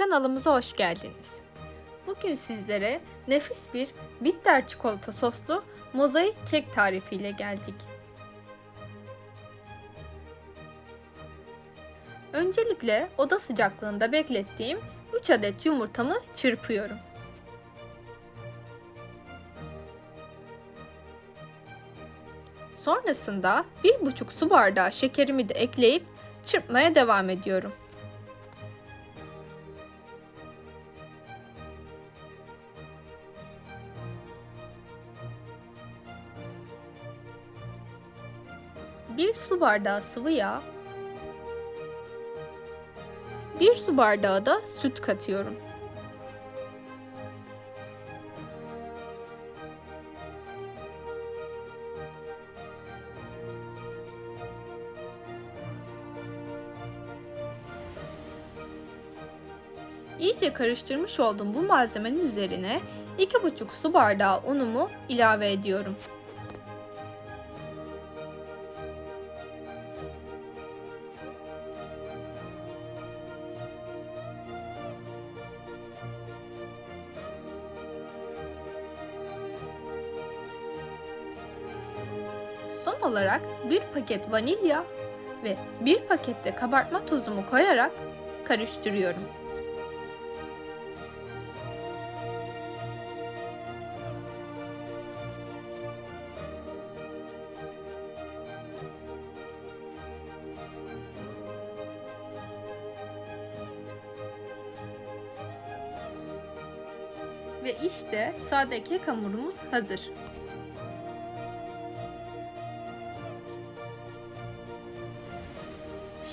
kanalımıza hoş geldiniz. Bugün sizlere nefis bir bitter çikolata soslu mozaik kek tarifiyle geldik. Öncelikle oda sıcaklığında beklettiğim 3 adet yumurtamı çırpıyorum. Sonrasında 1,5 su bardağı şekerimi de ekleyip çırpmaya devam ediyorum. Bir su bardağı sıvı yağ, bir su bardağı da süt katıyorum. İyice karıştırmış olduğum bu malzemenin üzerine 2,5 su bardağı unumu ilave ediyorum. Son olarak bir paket vanilya ve bir pakette kabartma tozumu koyarak karıştırıyorum. Ve işte sade kek hamurumuz hazır.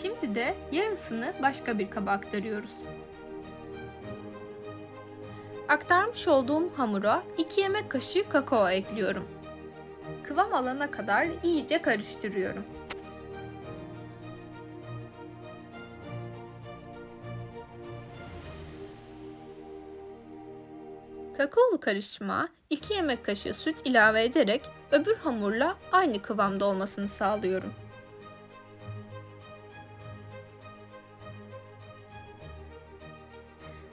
Şimdi de yarısını başka bir kaba aktarıyoruz. Aktarmış olduğum hamura 2 yemek kaşığı kakao ekliyorum. Kıvam alana kadar iyice karıştırıyorum. Kakaolu karışıma 2 yemek kaşığı süt ilave ederek öbür hamurla aynı kıvamda olmasını sağlıyorum.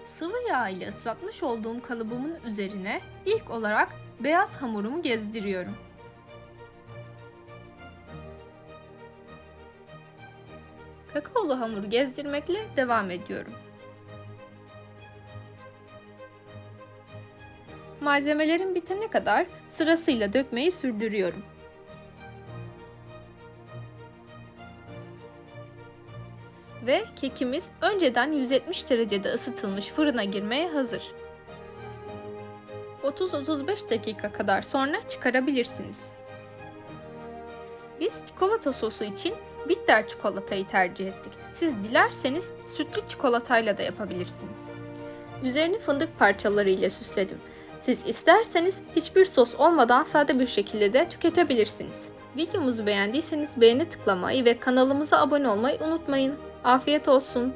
Sıvı yağ ile ıslatmış olduğum kalıbımın üzerine ilk olarak beyaz hamurumu gezdiriyorum. Kakaolu hamuru gezdirmekle devam ediyorum. Malzemelerin bitene kadar sırasıyla dökmeyi sürdürüyorum. Ve kekimiz önceden 170 derecede ısıtılmış fırına girmeye hazır. 30-35 dakika kadar sonra çıkarabilirsiniz. Biz çikolata sosu için bitter çikolatayı tercih ettik. Siz dilerseniz sütlü çikolatayla da yapabilirsiniz. Üzerini fındık parçaları ile süsledim. Siz isterseniz hiçbir sos olmadan sade bir şekilde de tüketebilirsiniz. Videomuzu beğendiyseniz beğeni tıklamayı ve kanalımıza abone olmayı unutmayın. Afiyet olsun.